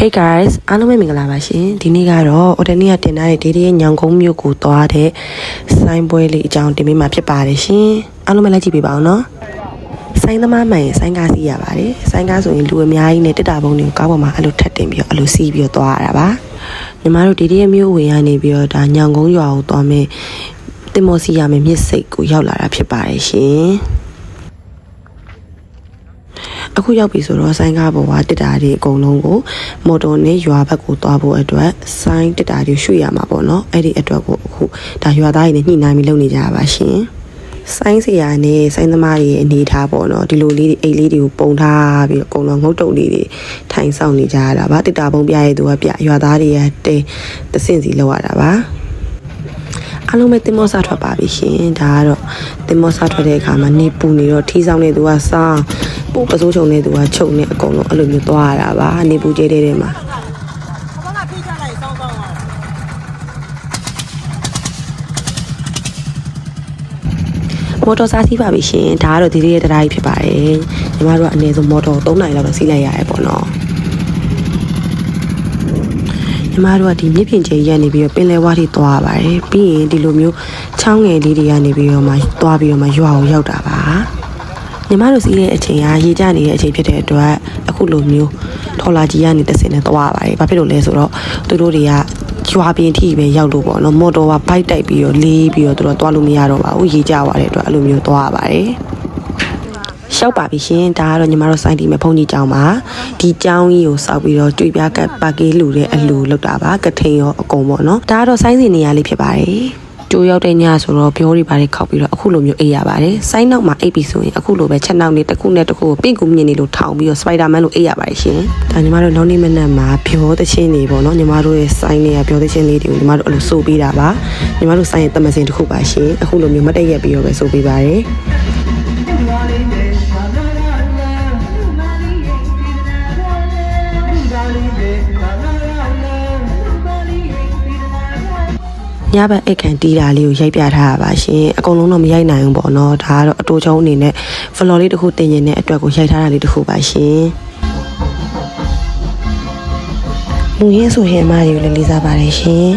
Hey guys အားလုံးပဲမင်္ဂလာပါရှင်ဒီနေ့ကတော့အော်တနီကတင်ထားတဲ့ဒေဒီရဲ့ညောင်ကုန်းမြို့ကိုသွားတဲ့ဆိုင်းပွဲလေးအကြောင်းတင်ပေးမှာဖြစ်ပါတယ်ရှင်အားလုံးပဲလိုက်ကြည့်ပေးပါအောင်နော်ဆိုင်းသမားမှန်ရင်ဆိုင်းကားစီးရပါတယ်ဆိုင်းကားဆိုရင်လူအများကြီးနဲ့တက်တာပုံတွေကိုကားပေါ်မှာအဲ့လိုထပ်တင်ပြီးတော့အဲ့လိုစီးပြီးတော့သွားရတာပါညီမတို့ဒေဒီရဲ့မြို့ဝင်ကနေပြီးတော့ဒါညောင်ကုန်းရွာကိုသွားမယ်တင်မောစီရမယ်မြစ်စိတ်ကိုရောက်လာတာဖြစ်ပါတယ်ရှင် အခုရောက်ပြီဆိုတော့ဆိုင်းကားပေါ်ကတစ်တာတွေအကုန်လုံးကိုမော်တော်နဲ့ရွာဘက်ကိုသွားဖို့အတွက်ဆိုင်းတစ်တာတွေရွှေ့ရမှာပေါ့နော်အဲ့ဒီအတွက်ကိုအခုဒါရွာသားတွေနဲ့ညှိနှိုင်းပြီးလုပ်နေကြတာပါရှင်ဆိုင်းစရာနဲ့ဆိုင်းသမားတွေအနေထားပေါ့နော်ဒီလိုလေးတွေအိတ်လေးတွေကိုပုံထားပြီးတော့အကုန်လုံးငုတ်တုတ်လေးတွေထိုင်ဆောင်နေကြရတာပါတစ်တာပုံပြရဲသူကပြရွာသားတွေကတဲသစင်စီလောက်ရတာပါ အားလုံးပဲတင်မောစာထွက်ပါပြီရှင်ဒါကတော့တင်မောစာထွက်တဲ့အခါမှာနေပူနေတော့ထီးဆောင်နေသူကစားပို့ပစိုးချုံနေသူကချုပ်နေအကုန်လုံးအဲ့လိုမျိုးသွားရတာပါနေပူကျဲတဲ့ထဲမှာမော်တော်စားစီးပါပြီရှင်ဒါကတော့ဒီလေးရဲ့တရားကြီးဖြစ်ပါတယ်ညီမတို့ကအနည်းဆုံးမော်တော်3နိုင်လောက်တော့စီးလိုက်ရတယ်ပေါ့နော် ညီမတို့ကဒီမြစ်ပြင်ကျဲရက်နေပြီးတော့ပင်လယ်ဝါးထိသွားရပါတယ်ပြီးရင်ဒီလိုမျိုးချောင်းငယ်လေးတွေကနေပြီးတော့မှသွားပြီးတော့မှရွာကိုရောက်တာပါညီမတို့စီးတဲ့အချိန်ကရေကျနေတဲ့အချိန်ဖြစ်တဲ့အတွက်အခုလိုမျိုးထော်လာကြီးကနေတစ်စင်နဲ့သွားရပါတယ်ဘာဖြစ်လို့လဲဆိုတော့သူတို့တွေကရွာပြင်ထိပဲရောက်လို့ပေါ့နော်မော်တော်ကဘိုက်တိုက်ပြီးတော့လေးပြီးတော့သူတို့သွားလို့မရတော့ပါဘူးရေကျသွားတဲ့အတွက်အဲ့လိုမျိုးသွားရပါတယ် ရှောက်ပါပြီရှင်ဒါကတော့ညီမတို့စိုင်းတီမဲ့ဖုန်ကြီးကျောင်းပါဒီကျောင်းကြီးကိုစောက်ပြီးတော့ကြွေပြားကတ်ပါကေးလူတဲ့အလူလောက်တာပါကထိန်ရောအကုန်ပေါ့နော်ဒါကတော့စိုင်းစီနေရာလေးဖြစ်ပါတယ်ကြိုးရောက်တဲ့ညဆိုတော့ပြောတွေပါတယ်ခောက်ပြီးတော့အခုလိုမျိုးအိပ်ရပါတယ်စိုင်းနောက်မှာအိပ်ပြီးဆိုရင်အခုလိုပဲချက်နောက်လေးတစ်ခုနဲ့တစ်ခုကိုပင့်ကူမြင်နေလို့ထောင်ပြီးတော့စပိုက်ဒါမန်လိုအိပ်ရပါတယ်ရှင်ဒါညီမတို့နောက်နေ့မနက်မှာပြောသချင်းတွေပေါ့နော်ညီမတို့ရဲ့စိုင်းတွေကပြောသချင်းလေးတွေကိုညီမတို့အဲ့လိုစိုးပေးတာပါညီမတို့စိုင်းရဲ့တမစင်တစ်ခုပါရှင်အခုလိုမျိုးမတ်တက်ရက်ပြီးတော့ပဲစိုးပေးပါတယ် ညဘက်အိတ်ခံတီးတာလေးကိုရိုက်ပြထားတာပါရှင်အကုန်လုံးတော့မရိုက်နိုင်ဘူးပေါ့နော်ဒါကတော့အတူချုံအနေနဲ့ floor လေးတစ်ခုတင်ရင်တဲ့အတွက်ကိုရိုက်ထားတာလေးတစ်ခုပါရှင်လူရင်းဆိုရင်အမတွေကိုလည်းလေးစားပါတယ်ရှင်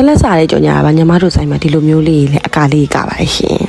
တလက်စားလေးကြော်ညာပါညီမတို့ဆိုင်မှာဒီလိုမျိုးလေးလည်းအကာလေးကပါရှင်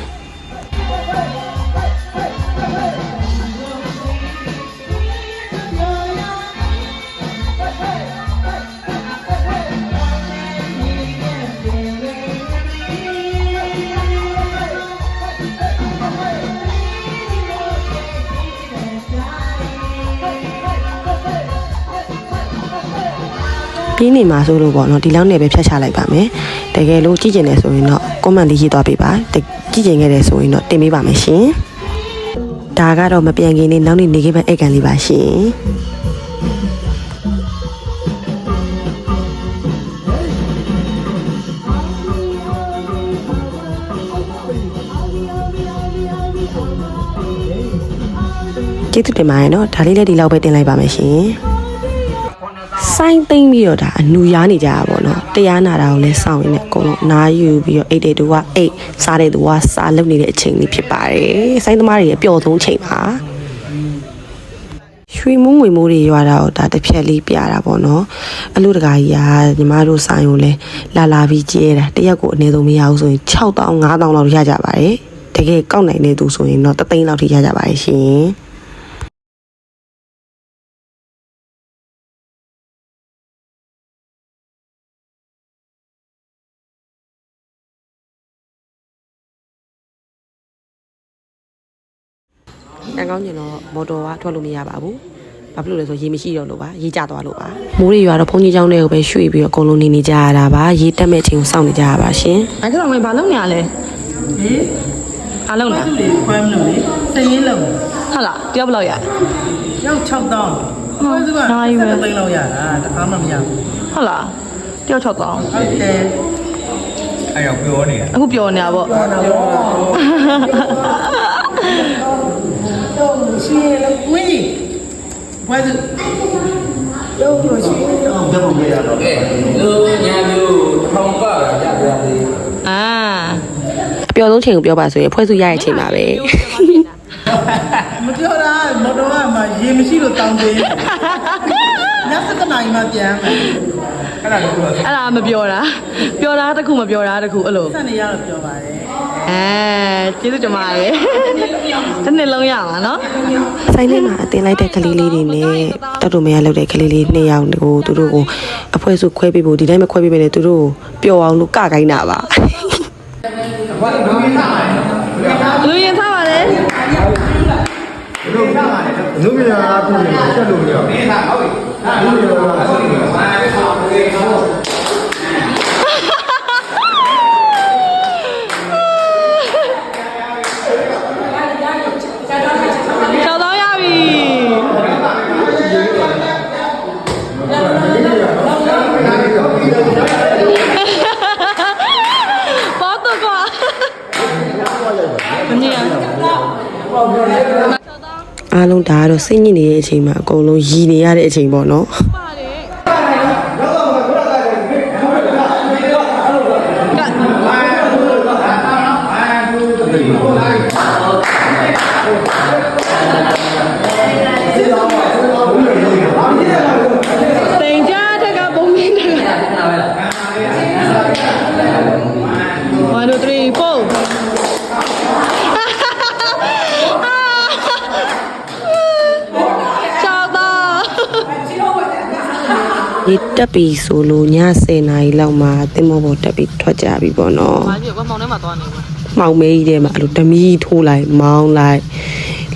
ပြင်းနေမှာဆိုလို့ပေါ့နော်ဒီလောက်နဲ့ပဲဖြတ်ချလိုက်ပါမယ်တကယ်လို့ကြည့်ကျင်တယ်ဆိုရင်တော့ comment လေးရေးသွားပေးပါတကြည့်ကျင်ခဲ့တယ်ဆိုရင်တော့တင်ပေးပါမယ်ရှင်ဒါကတော့မပြန်ခင်နေနောက်နေ့နေခဲ့ပဲအိတ်ကန်လေးပါရှင်ကျေးဇူးတင်ပါတယ်နော်ဒါလေးလည်းဒီလောက်ပဲတင်လိုက်ပါမယ်ရှင် စိုင်းသိမ့်ပြီးတော့ဒါအနူရားနေကြတာပေါ့နော်တရားနာတာကိုလည်းစောင့်ရင်းနဲ့အကုန်လုံးအနားယူပြီးတော့အိတ်တဲ့သူကအိတ်စားတဲ့သူကစားလုပ်နေတဲ့အချိန်လေးဖြစ်ပါတယ်စိုင်းသမားတွေရဲ့ပျော်ဆုံးအချိန်ပါရွှေမုံငွေမိုးတွေရွာတာတော့ဒါတစ်ဖြက်လေးပြတာပေါ့နော်အလူတကာကြီးကညီမတို့ဆိုင်ကိုလည်းလာလာပြီးကျဲတာတရက်ကိုအနည်းဆုံးမရဘူးဆိုရင်6000 5000လောက်ရကြပါတယ်တကယ်ကောက်နိုင်တဲ့သူဆိုရင်တော့3သိန်းလောက်ထိရကြပါတယ်ရှင် တန်ကောင်းကျင်တော့မော်တော်ကထွက်လို့မရပါဘူးဘာဖြစ်လို့လဲဆိုရေမရှိတော့လို့ပါရေကျသွားလို့ပါမိုးတွေရွာတော့ဘုန်းကြီးကျောင်းတွေကိုပဲရွှေ့ပြီးတော့အကုန်လုံးနေနေကြရတာပါရေတက်မဲ့ချိန်ကိုစောင့်နေကြရပါရှင်အဲ့ဒါဝင်ဘာလုပ်နေရလဲဟေးဘာလုပ်နေသူ့လေခွဲမလို့လေစည်ရင်းလုံးဟုတ်လားတယောက်ဘယ်လောက်ရရောက်6တောင်းခွဲစုကသိန်းလောက်ရတာတခါမှမရဘူးဟုတ်လားတယောက်6တောင်းဟုတ်တယ်အဲ့တော့ပြောနေတာအခုပြောနေတာပေါ့ တော့ရှိရလေဝင်းကြီးခွဲစုတော့လို့ရှိရတော့ဘယ်ပုံရတော့ကဲလူညာမျိုးတစ်ထောင်ပါရပြရသေးအာအပျော်ဆုံးချိန်ကိုပြောပါဆိုရင်ဖွဲ့စုရရဲ့ချိန်ပါပဲမပြောတာမော်တော်ကမှရေမရှိလို့တောင်းတယ်ညစကနိုင်မှပြန်မယ် အဲ့ဒါကိုပြောအဲ့ဒါမပြောတာပြောတာတစ်ခုမပြောတာတစ်ခုအဲ့လိုဆက်နေရတော့ပြောပါတယ်အဲကျေးဇူးတင်ပါတယ်တစ်နှစ်လုံးရမှာနော်ဆိုင်လေးမှာအတင်လိုက်တဲ့ကလေးလေးတွေနဲ့တော်တော်များများလောက်တဲ့ကလေးလေးနှစ်ယောက်ကိုသူတို့ကိုအဖွဲစုခွဲပေးဖို့ဒီတိုင်းမခွဲပေးဘဲနဲ့သူတို့ကိုပျော်အောင်လို့ကခိုင်းတာပါလူရင်ထားပါလေနုပညာအပြင်တက်လို့မရဘူးနေတာဟုတ်ပြီနုပညာအပြင် အားလုံးဒါကတော့စိတ်ညစ်နေတဲ့အချိန်မှာအကုန်လုံးရည်နေရတဲ့အချိန်ပေါ့နော် တိန်ကြတဲ့ကပုံမြင်တယ်1 2 3 4ချောက်တော့ ဒီတက်ပြီဆိုလို့ည10နာရီလောက်မှာတင်မောပေါ်တက်ပြီးထွက်ကြပြီပေါ့နော်ဘာဖြစ်ကွာမောင်ထဲမှာသွားနေကွာမှောင်မဲကြီးထဲမှာအဲ့လိုတမီးထိုးလိုက်မောင်းလိုက်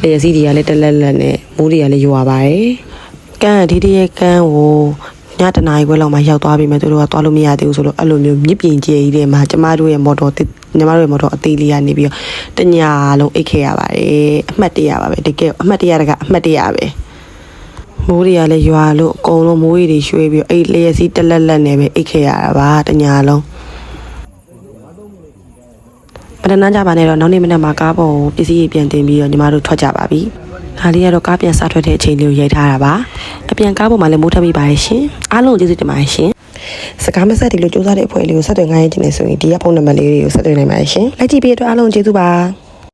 လျှက်စီးတွေကလည်းတက်လက်လက်နဲ့မိုးတွေကလည်းရွာပါတယ်ကန်းကဒီတရဲ့ကန်းကိုညတနာရီခွဲလောက်မှရောက်သွားပြီမဲ့သူတို့ကသွားလို့မရသေးဘူးဆိုတော့အဲ့လိုမျိုးမြစ်ပြင်ကျဲကြီးထဲမှာကျမတို့ရဲ့မော်တော်တစ်ညီမတို့ရဲ့မော်တော်အသေးလေးကနေပြီးတော့တညာလုံးအိတ်ခဲ့ရပါတယ်အမှတ်တရပါပဲတကယ်အမှတ်တရတကအမှတ်တရပဲ မိုးတွေကလည်းရွာလို့အကုန်လုံးမိုးရီတွေရွှေ့ပြီးတော့အဲ့လျှက်စီးတက်လက်လက်နဲ့ပဲအိတ်ခဲ့ရတာပါတညာလုံးပထနာကြပါနဲ့တော့နောက်နေ့မနက်မှာကားပေါ်ကိုပစ္စည်းတွေပြန်တင်ပြီးတော့ညီမတို့ထွက်ကြပါပြီ။ဒါလေးကတော့ကားပြန်စထွက်တဲ့အချိန်လေးကိုရိုက်ထားတာပါ။အပြန်ကားပေါ်မှာလည်းမိုးထပ်ပြီးပါရဲ့ရှင်။အားလုံးကျေးဇူးတင်ပါတယ်ရှင်။စကားမဆက်ဒီလိုစူးစမ်းတဲ့အဖွဲ့လေးကိုဆက်သွယ်ငှားရခြင်းနဲ့ဆိုရင်ဒီကဖုန်းနံပါတ်လေးတွေကိုဆက်သွယ်နိုင်ပါတယ်ရှင်။လိုက်ကြည့်ပြီးတော့အားလုံးကျေးဇူးပါ။